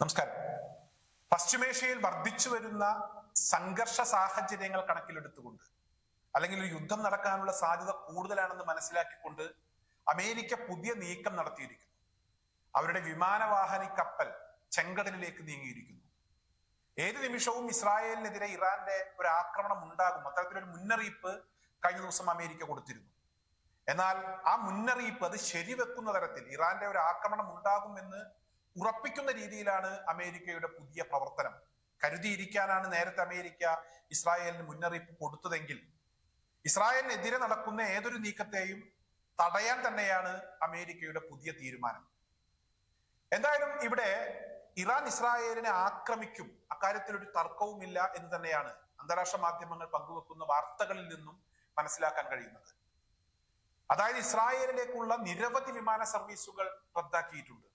നമസ്കാരം. പശ്ചിമേഷ്യയിൽ വർദ്ധിച്ചു വരുന്ന സംഘർഷ സാഹചര്യങ്ങൾ കണക്കിലെടുത്തുകൊണ്ട് അല്ലെങ്കിൽ ഒരു യുദ്ധം നടക്കാനുള്ള സാധ്യത കൂടുതലാണെന്ന് മനസ്സിലാക്കിക്കൊണ്ട് അമേരിക്ക പുതിയ നീക്കം നടത്തിയിരിക്കുന്നു. അവരുടെ വിമാനവാഹിനി കപ്പൽ ചെങ്കടലിലേക്ക് നീങ്ങിയിരിക്കുന്നു. ഏത് നിമിഷവും ഇസ്രായേലിനെതിരെ ഇറാന്റെ ഒരു ആക്രമണം ഉണ്ടാകും. അത്തരത്തിലൊരു മുന്നറിയിപ്പ് കഴിഞ്ഞ ദിവസം അമേരിക്ക കൊടുത്തിരുന്നു. എന്നാൽ ആ മുന്നറിയിപ്പ് അത് ശരിവെക്കുന്ന തരത്തിൽ ഇറാന്റെ ഒരു ആക്രമണം ഉണ്ടാകുമെന്ന് ഉറപ്പിക്കുന്ന രീതിയിലാണ് അമേരിക്കയുടെ പുതിയ പ്രവർത്തനം. കരുതിയിരിക്കാനാണ് നേരത്തെ അമേരിക്ക ഇസ്രായേലിന് മുന്നറിയിപ്പ് കൊടുത്തതെങ്കിൽ ഇസ്രായേലിനെതിരെ നടക്കുന്ന ഏതൊരു നീക്കത്തെയും തടയാൻ തന്നെയാണ് അമേരിക്കയുടെ പുതിയ തീരുമാനം. എന്തായാലും ഇവിടെ ഇറാൻ ഇസ്രായേലിനെ ആക്രമിക്കും. അക്കാര്യത്തിൽ ഒരു തർക്കവുമില്ല എന്ന് തന്നെയാണ് അന്താരാഷ്ട്ര മാധ്യമങ്ങൾ പങ്കുവെക്കുന്ന വാർത്തകളിൽ നിന്നും മനസ്സിലാക്കാൻ കഴിയുന്നത്. അതായത് ഇസ്രായേലിലേക്കുള്ള നിരവധി വിമാന സർവീസുകൾ റദ്ദാക്കിയിട്ടുണ്ട്.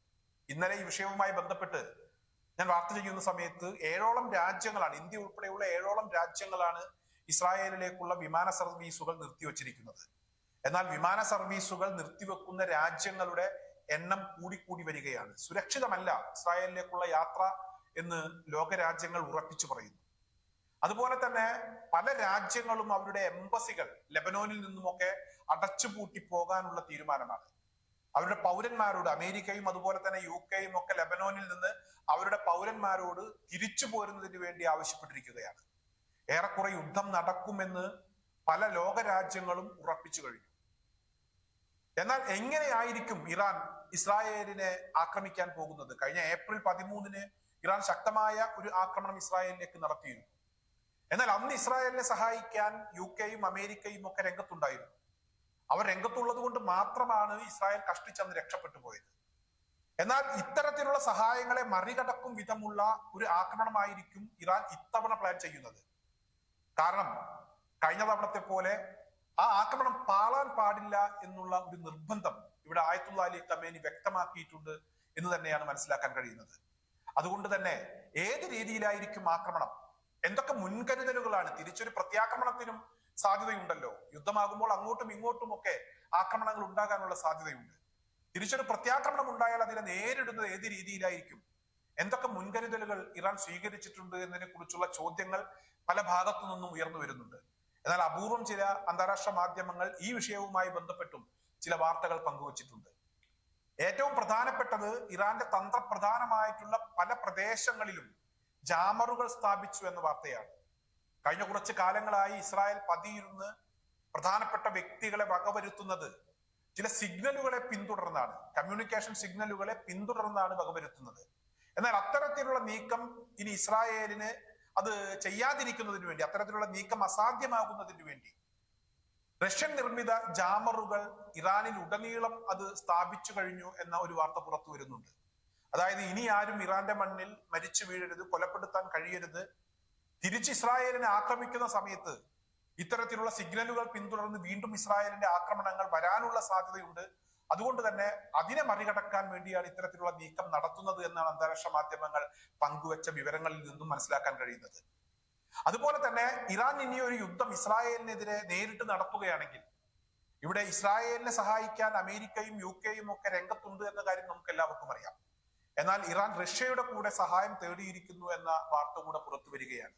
ഇന്നലെ ഈ വിഷയവുമായി ബന്ധപ്പെട്ട് ഞാൻ വാർത്ത ചെയ്യുന്ന സമയത്ത് ഏഴോളം രാജ്യങ്ങളാണ് ഇന്ത്യ ഉൾപ്പെടെയുള്ള ഏഴോളം രാജ്യങ്ങളാണ് ഇസ്രായേലിലേക്കുള്ള വിമാന സർവീസുകൾ നിർത്തിവച്ചിരിക്കുന്നത്. എന്നാൽ വിമാന സർവീസുകൾ നിർത്തിവെക്കുന്ന രാജ്യങ്ങളുടെ എണ്ണം കൂടിക്കൂടി വരികയാണ്. സുരക്ഷിതമല്ല ഇസ്രായേലിലേക്കുള്ള യാത്ര എന്ന് ലോകരാജ്യങ്ങൾ ഉറപ്പിച്ചു പറയുന്നു. അതുപോലെ തന്നെ പല രാജ്യങ്ങളും അവരുടെ എംബസികൾ ലെബനോനിൽ നിന്നുമൊക്കെ അടച്ചുപൂട്ടി പോകാനുള്ള തീരുമാനമാണ്. അവരുടെ പൗരന്മാരോട് അമേരിക്കയും അതുപോലെ തന്നെ യു കെയും ഒക്കെ ലെബനോനിൽ നിന്ന് അവരുടെ പൗരന്മാരോട് തിരിച്ചു പോരുന്നതിന് വേണ്ടി ആവശ്യപ്പെട്ടിരിക്കുകയാണ്. ഏറെക്കുറെ യുദ്ധം നടക്കുമെന്ന് പല ലോകരാജ്യങ്ങളും ഉറപ്പിച്ചു കഴിഞ്ഞു. എന്നാൽ എങ്ങനെയായിരിക്കും ഇറാൻ ഇസ്രായേലിനെ ആക്രമിക്കാൻ പോകുന്നത്? കഴിഞ്ഞ ഏപ്രിൽ പതിമൂന്നിന് ഇറാൻ ശക്തമായ ഒരു ആക്രമണം ഇസ്രായേലിലേക്ക് നടത്തിയിരുന്നു. എന്നാൽ അന്ന് ഇസ്രായേലിനെ സഹായിക്കാൻ യു കെയും അമേരിക്കയും ഒക്കെ രംഗത്തുണ്ടായിരുന്നു. അവർ രംഗത്തുള്ളത് കൊണ്ട് മാത്രമാണ് ഇസ്രായേൽ കഷ്ടിച്ചെന്ന് രക്ഷപ്പെട്ടു പോയത്. എന്നാൽ ഇത്തരത്തിലുള്ള സഹായങ്ങളെ മറികടക്കും വിധമുള്ള ഒരു ആക്രമണമായിരിക്കും ഇറാൻ ഇത്തവണ പ്ലാൻ ചെയ്യുന്നത്. കാരണം കഴിഞ്ഞ തവണത്തെ പോലെ ആ ആക്രമണം പാളാൻ പാടില്ല എന്നുള്ള ഒരു നിർബന്ധം ഇവിടെ ആയത്തുള്ള അലി കമേനി വ്യക്തമാക്കിയിട്ടുണ്ട് എന്ന് തന്നെയാണ് മനസ്സിലാക്കാൻ കഴിയുന്നത്. അതുകൊണ്ട് തന്നെ ഏത് രീതിയിലായിരിക്കും ആക്രമണം? എന്തൊക്കെ മുൻകരുതലുകളാണ്? തിരിച്ചൊരു പ്രത്യാക്രമണത്തിനും സാധ്യതയുണ്ടല്ലോ. യുദ്ധമാകുമ്പോൾ അങ്ങോട്ടും ഇങ്ങോട്ടും ഒക്കെ ആക്രമണങ്ങൾ ഉണ്ടാകാനുള്ള സാധ്യതയുണ്ട്. തിരിച്ചൊരു പ്രത്യാക്രമണം ഉണ്ടായാൽ അതിനെ നേരിടുന്നത് ഏത് രീതിയിലായിരിക്കും? എന്തൊക്കെ മുൻകരുതലുകൾ ഇറാൻ സ്വീകരിച്ചിട്ടുണ്ട് എന്നതിനെ കുറിച്ചുള്ള ചോദ്യങ്ങൾ പല ഭാഗത്തു നിന്നും ഉയർന്നു വരുന്നുണ്ട്. എന്നാൽ അപൂർവം ചില അന്താരാഷ്ട്ര മാധ്യമങ്ങൾ ഈ വിഷയവുമായി ബന്ധപ്പെട്ടും ചില വാർത്തകൾ പങ്കുവച്ചിട്ടുണ്ട്. ഏറ്റവും പ്രധാനപ്പെട്ടത് ഇറാന്റെ തന്ത്രപ്രധാനമായിട്ടുള്ള പല പ്രദേശങ്ങളിലും ജാമറുകൾ സ്ഥാപിച്ചു എന്ന വാർത്തയാണ്. കഴിഞ്ഞ കുറച്ച് കാലങ്ങളായി ഇസ്രായേൽ പതിയിരുന്ന് പ്രധാനപ്പെട്ട വ്യക്തികളെ വകവരുത്തുന്നത് ചില സിഗ്നലുകളെ പിന്തുടർന്നാണ് കമ്മ്യൂണിക്കേഷൻ സിഗ്നലുകളെ പിന്തുടർന്നാണ് വകവരുത്തുന്നത്. എന്നാൽ അത്തരത്തിലുള്ള നീക്കം ഇനി ഇസ്രായേലിന് അത് ചെയ്യാതിരിക്കുന്നതിന് വേണ്ടി അത്തരത്തിലുള്ള നീക്കം അസാധ്യമാകുന്നതിന് വേണ്ടി റഷ്യൻ നിർമ്മിത ജാമറുകൾ ഇറാനിൽ ഉടനീളം അത് സ്ഥാപിച്ചു കഴിഞ്ഞു എന്ന ഒരു വാർത്ത പുറത്തു വരുന്നുണ്ട്. അതായത് ഇനി ആരും ഇറാന്റെ മണ്ണിൽ മരിച്ചു വീഴരുത് കൊലപ്പെടുത്താൻ കഴിയരുത് തിരിച്ച് ഇസ്രായേലിനെ ആക്രമിക്കുന്ന സമയത്ത് ഇത്തരത്തിലുള്ള സിഗ്നലുകൾ പിന്തുടർന്ന് വീണ്ടും ഇസ്രായേലിന്റെ ആക്രമണങ്ങൾ വരാനുള്ള സാധ്യതയുണ്ട്. അതുകൊണ്ട് തന്നെ അതിനെ മറികടക്കാൻ വേണ്ടിയാണ് ഇത്തരത്തിലുള്ള നീക്കം നടത്തുന്നത് എന്നാണ് അന്താരാഷ്ട്ര മാധ്യമങ്ങൾ പങ്കുവച്ച വിവരങ്ങളിൽ നിന്നും മനസ്സിലാക്കാൻ കഴിയുന്നത്. അതുപോലെ തന്നെ ഇറാൻ ഇനി ഒരു യുദ്ധം ഇസ്രായേലിനെതിരെ നേരിട്ട് നടത്തുകയാണെങ്കിൽ ഇവിടെ ഇസ്രായേലിനെ സഹായിക്കാൻ അമേരിക്കയും യു കെയും ഒക്കെ രംഗത്തുണ്ട് എന്ന കാര്യം നമുക്ക് എല്ലാവർക്കും അറിയാം. എന്നാൽ ഇറാൻ റഷ്യയുടെ കൂടെ സഹായം തേടിയിരിക്കുന്നു എന്ന വാർത്ത കൂടെ പുറത്തു വരികയാണ്.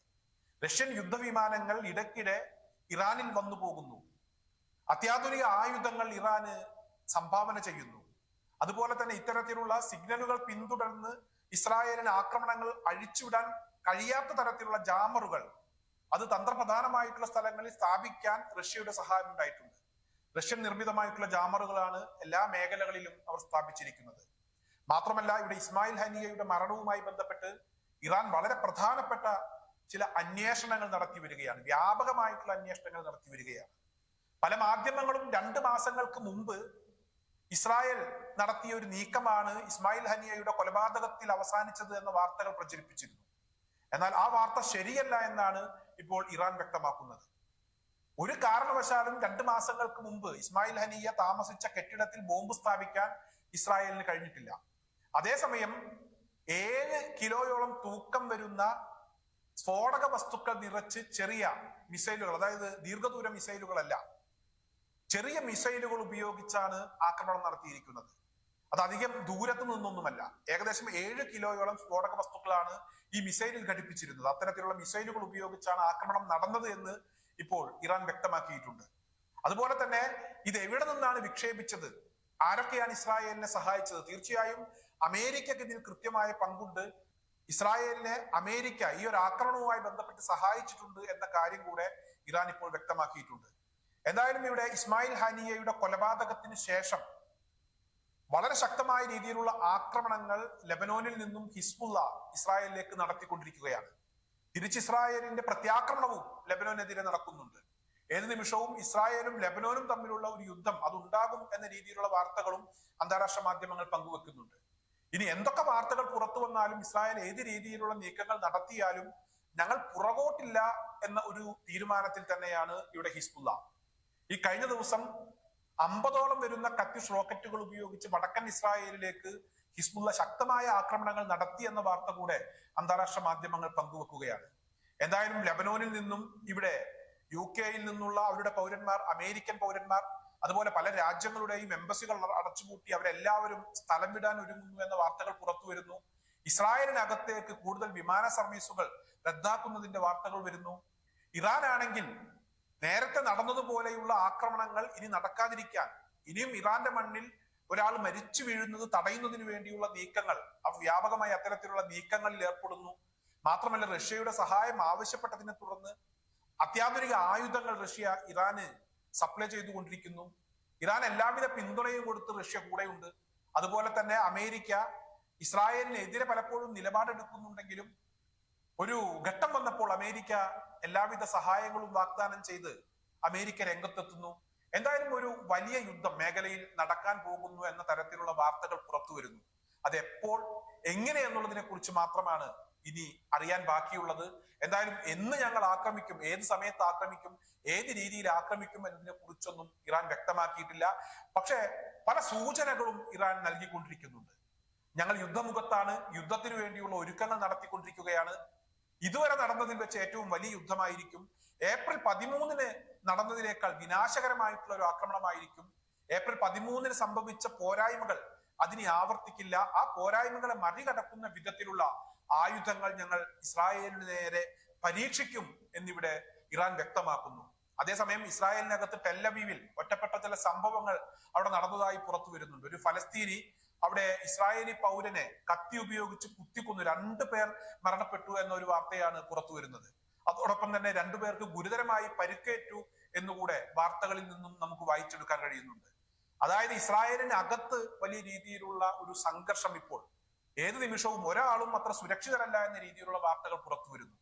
റഷ്യൻ യുദ്ധവിമാനങ്ങൾ ഇടയ്ക്കിടെ ഇറാനിൽ വന്നു പോകുന്നു. അത്യാധുനിക ആയുധങ്ങൾ ഇറാന് സംഭാവന ചെയ്യുന്നു. അതുപോലെ തന്നെ ഇത്തരത്തിലുള്ള സിഗ്നലുകൾ പിന്തുടർന്ന് ഇസ്രായേലിന് ആക്രമണങ്ങൾ അഴിച്ചുവിടാൻ കഴിയാത്ത തരത്തിലുള്ള ജാമറുകൾ അത് തന്ത്രപ്രധാനമായിട്ടുള്ള സ്ഥലങ്ങളിൽ സ്ഥാപിക്കാൻ റഷ്യയുടെ സഹായം ഉണ്ടായിട്ടുണ്ട്. റഷ്യൻ നിർമ്മിതമായിട്ടുള്ള ജാമറുകളാണ് എല്ലാ മേഖലകളിലും അവർ സ്ഥാപിച്ചിരിക്കുന്നത്. മാത്രമല്ല ഇവിടെ ഇസ്മായിൽ ഹനിയയുടെ മരണവുമായി ബന്ധപ്പെട്ട് ഇറാൻ വളരെ പ്രധാനപ്പെട്ട ചില അന്വേഷണങ്ങൾ നടത്തി വരികയാണ്. വ്യാപകമായിട്ടുള്ള അന്വേഷണങ്ങൾ നടത്തി വരികയാണ്. പല മാധ്യമങ്ങളും രണ്ട് മാസങ്ങൾക്ക് മുമ്പ് ഇസ്രായേൽ നടത്തിയ ഒരു നീക്കമാണ് ഇസ്മായിൽ ഹനിയയുടെ കൊലപാതകത്തിൽ അവസാനിച്ചത് എന്ന വാർത്തകൾ പ്രചരിപ്പിച്ചിരുന്നു. എന്നാൽ ആ വാർത്ത ശരിയല്ല എന്നാണ് ഇപ്പോൾ ഇറാൻ വ്യക്തമാക്കുന്നത്. ഒരു കാരണവശാലും രണ്ട് മാസങ്ങൾക്ക് മുമ്പ് ഇസ്മായിൽ ഹനിയ താമസിച്ച കെട്ടിടത്തിൽ ബോംബ് സ്ഥാപിക്കാൻ ഇസ്രായേലിന് കഴിഞ്ഞിട്ടില്ല. അതേസമയം ഏഴ് കിലോയോളം തൂക്കം വരുന്ന സ്ഫോടക വസ്തുക്കൾ നിറച്ച് ചെറിയ മിസൈലുകൾ അതായത് ദീർഘദൂര മിസൈലുകളല്ല ചെറിയ മിസൈലുകൾ ഉപയോഗിച്ചാണ് ആക്രമണം നടത്തിയിരിക്കുന്നത്. അത് അധികം ദൂരത്തു നിന്നൊന്നുമല്ല. ഏകദേശം ഏഴ് കിലോയോളം സ്ഫോടക വസ്തുക്കളാണ് ഈ മിസൈലിൽ ഘടിപ്പിച്ചിരുന്നത്. അത്തരത്തിലുള്ള മിസൈലുകൾ ഉപയോഗിച്ചാണ് ആക്രമണം നടന്നത് എന്ന് ഇപ്പോൾ ഇറാൻ വ്യക്തമാക്കിയിട്ടുണ്ട്. അതുപോലെ തന്നെ ഇത് എവിടെ നിന്നാണ് വിക്ഷേപിച്ചത്? ആരൊക്കെയാണ് ഇസ്രായേലിനെ സഹായിച്ചത്? തീർച്ചയായും അമേരിക്കക്ക് ഇതിൽ കൃത്യമായ പങ്കുണ്ട്. ഇസ്രായേലിനെ അമേരിക്ക ഈ ഒരു ആക്രമണവുമായി ബന്ധപ്പെട്ട് സഹായിച്ചിട്ടുണ്ട് എന്ന കാര്യം കൂടെ ഇറാൻ ഇപ്പോൾ വ്യക്തമാക്കിയിട്ടുണ്ട്. എന്തായാലും ഇവിടെ ഇസ്മായിൽ ഹാനിയയുടെ കൊലപാതകത്തിന് ശേഷം വളരെ ശക്തമായ രീതിയിലുള്ള ആക്രമണങ്ങൾ ലെബനോനിൽ നിന്നും ഹിസ്ബുള്ള ഇസ്രായേലിലേക്ക് നടത്തിക്കൊണ്ടിരിക്കുകയാണ്. തിരിച്ച് ഇസ്രായേലിന്റെ പ്രത്യാക്രമണവും ലെബനോനെതിരെ നടക്കുന്നുണ്ട്. ഏത് നിമിഷവും ഇസ്രായേലും ലെബനോനും തമ്മിലുള്ള ഒരു യുദ്ധം അതുണ്ടാകും എന്ന രീതിയിലുള്ള വാർത്തകളും അന്താരാഷ്ട്ര മാധ്യമങ്ങൾ പങ്കുവെക്കുന്നുണ്ട്. ഇനി എന്തൊക്കെ വാർത്തകൾ പുറത്തു വന്നാലും ഇസ്രായേൽ ഏത് രീതിയിലുള്ള നീക്കങ്ങൾ നടത്തിയാലും ഞങ്ങൾ പുറകോട്ടില്ല എന്ന ഒരു തീരുമാനത്തിൽ തന്നെയാണ് ഇവിടെ ഹിസ്ബുല്ല ഈ കഴിഞ്ഞ ദിവസം അമ്പതോളം വരുന്ന കത്യുഷ് റോക്കറ്റുകൾ ഉപയോഗിച്ച് വടക്കൻ ഇസ്രായേലിലേക്ക് ഹിസ്ബുള്ള ശക്തമായ ആക്രമണങ്ങൾ നടത്തി എന്ന വാർത്ത കൂടെ അന്താരാഷ്ട്ര മാധ്യമങ്ങൾ പങ്കുവെക്കുകയാണ്. എന്തായാലും ലെബനോനിൽ നിന്നും ഇവിടെ യു കെയിൽ നിന്നുള്ള അവരുടെ പൗരന്മാർ അമേരിക്കൻ പൗരന്മാർ അതുപോലെ പല രാജ്യങ്ങളുടെയും എംബസികൾ അടച്ചുപൂട്ടി അവരെല്ലാവരും സ്ഥലം വിടാൻ ഒരുങ്ങുന്നു എന്ന വാർത്തകൾ പുറത്തു വരുന്നു. ഇസ്രായേലിനകത്തേക്ക് കൂടുതൽ വിമാന സർവീസുകൾ റദ്ദാക്കുന്നതിന്റെ വാർത്തകൾ വരുന്നു. ഇറാൻ ആണെങ്കിൽ നേരത്തെ നടന്നതുപോലെയുള്ള ആക്രമണങ്ങൾ ഇനി നടക്കാതിരിക്കാൻ ഇനിയും ഇറാന്റെ മണ്ണിൽ ഒരാൾ മരിച്ചു വീഴുന്നത് തടയുന്നതിന് വേണ്ടിയുള്ള നീക്കങ്ങൾ വ്യാപകമായി അത്തരത്തിലുള്ള നീക്കങ്ങളിൽ ഏർപ്പെടുന്നു. മാത്രമല്ല റഷ്യയുടെ സഹായം ആവശ്യപ്പെട്ടതിനെ തുടർന്ന് അത്യാധുനിക ആയുധങ്ങൾ റഷ്യ ഇറാന് സപ്ലൈ ചെയ്തുകൊണ്ടിരിക്കുന്നു. ഇറാൻ എല്ലാവിധ പിന്തുണയും കൊടുത്ത് റഷ്യ കൂടെയുണ്ട്. അതുപോലെ തന്നെ അമേരിക്ക ഇസ്രായേലിനെതിരെ പലപ്പോഴും നിലപാടെടുക്കുന്നുണ്ടെങ്കിലും ഒരു ഘട്ടം വന്നപ്പോൾ അമേരിക്ക എല്ലാവിധ സഹായങ്ങളും വാഗ്ദാനം ചെയ്ത് അമേരിക്ക രംഗത്തെത്തുന്നു. എന്തായാലും ഒരു വലിയ യുദ്ധം മേഖലയിൽ നടക്കാൻ പോകുന്നു എന്ന തരത്തിലുള്ള വാർത്തകൾ പുറത്തു വരുന്നു അത് എപ്പോൾ എങ്ങനെ എന്നുള്ളതിനെ കുറിച്ച് മാത്രമാണ് ഇനി അറിയാൻ ബാക്കിയുള്ളത്. എന്തായാലും എന്ന് ഞങ്ങൾ ആക്രമിക്കും ഏത് സമയത്ത് ആക്രമിക്കും ഏത് രീതിയിൽ ആക്രമിക്കും എന്നതിനെ കുറിച്ചൊന്നും ഇറാൻ വ്യക്തമാക്കിയിട്ടില്ല. പക്ഷേ പല സൂചനകളും ഇറാൻ നൽകിക്കൊണ്ടിരിക്കുന്നുണ്ട്. ഞങ്ങൾ യുദ്ധമുഖത്താണ് യുദ്ധത്തിന് വേണ്ടിയുള്ള ഒരുക്കങ്ങൾ നടത്തിക്കൊണ്ടിരിക്കുകയാണ്. ഇതുവരെ നടന്നതിൽ വെച്ച് ഏറ്റവും വലിയ യുദ്ധമായിരിക്കും. ഏപ്രിൽ പതിമൂന്നിന് നടന്നതിനേക്കാൾ വിനാശകരമായിട്ടുള്ള ഒരു ആക്രമണമായിരിക്കും. ഏപ്രിൽ പതിമൂന്നിന് സംഭവിച്ച പോരായ്മകൾ അതിനെ ആവർത്തിക്കില്ല. ആ പോരായ്മകളെ മറികടക്കുന്ന വിധത്തിലുള്ള ആയുധങ്ങൾ ഞങ്ങൾ ഇസ്രായേലിന് നേരെ പരീക്ഷിക്കും എന്നിവിടെ ഇറാൻ വ്യക്തമാക്കുന്നു. അതേസമയം ഇസ്രായേലിനകത്ത് ടെല്ലവീവിൽ ഒറ്റപ്പെട്ട ചില സംഭവങ്ങൾ അവിടെ നടന്നതായി പുറത്തു വരുന്നുണ്ട്. ഒരു ഫലസ്തീനി അവിടെ ഇസ്രായേലി പൗരനെ കത്തി ഉപയോഗിച്ച് കുത്തിക്കൊന്നു. രണ്ടു പേർ മരണപ്പെട്ടു എന്നൊരു വാർത്തയാണ് പുറത്തു വരുന്നത്. അതോടൊപ്പം തന്നെ രണ്ടുപേർക്ക് ഗുരുതരമായി പരിക്കേറ്റു എന്നുകൂടെ വാർത്തകളിൽ നിന്നും നമുക്ക് വായിച്ചെടുക്കാൻ കഴിയുന്നുണ്ട്. അതായത് ഇസ്രായേലിന് അകത്ത് വലിയ രീതിയിലുള്ള ഒരു സംഘർഷം ഇപ്പോൾ ഏത് നിമിഷവും ഒരാളും അത്ര സുരക്ഷിതരല്ല എന്ന രീതിയിലുള്ള വാർത്തകൾ പുറത്തു വരുന്നു.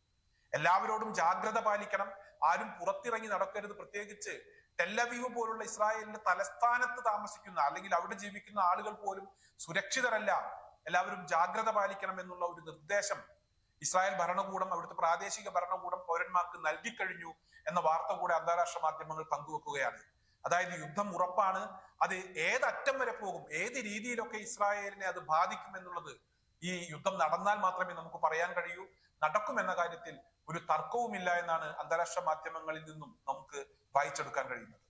എല്ലാവരോടും ജാഗ്രത പാലിക്കണം. ആരും പുറത്തിറങ്ങി നടക്കരുത്. പ്രത്യേകിച്ച് ടെല്ലവീവ് പോലുള്ള ഇസ്രായേലിന്റെ തലസ്ഥാനത്ത് താമസിക്കുന്ന അല്ലെങ്കിൽ അവിടെ ജീവിക്കുന്ന ആളുകൾ പോലും സുരക്ഷിതരല്ല. എല്ലാവരും ജാഗ്രത പാലിക്കണം എന്നുള്ള ഒരു നിർദ്ദേശം ഇസ്രായേൽ ഭരണകൂടം അവിടുത്തെ പ്രാദേശിക ഭരണകൂടം പൗരന്മാർക്ക് നൽകിക്കഴിഞ്ഞു എന്ന വാർത്ത കൂടെ അന്താരാഷ്ട്ര മാധ്യമങ്ങൾ പങ്കുവെക്കുകയാണ്. അതായത് യുദ്ധം ഉറപ്പാണ്. അത് ഏതറ്റം വരെ പോകും? ഏത് രീതിയിലൊക്കെ ഇസ്രായേലിനെ അത് ബാധിക്കും എന്നുള്ളത് ഈ യുദ്ധം നടന്നാൽ മാത്രമേ നമുക്ക് പറയാൻ കഴിയൂ. നടക്കും എന്ന കാര്യത്തിൽ ഒരു തർക്കവുമില്ല എന്നാണ് അന്താരാഷ്ട്ര മാധ്യമങ്ങളിൽ നിന്നും നമുക്ക് വായിച്ചെടുക്കാൻ കഴിയുന്നത്.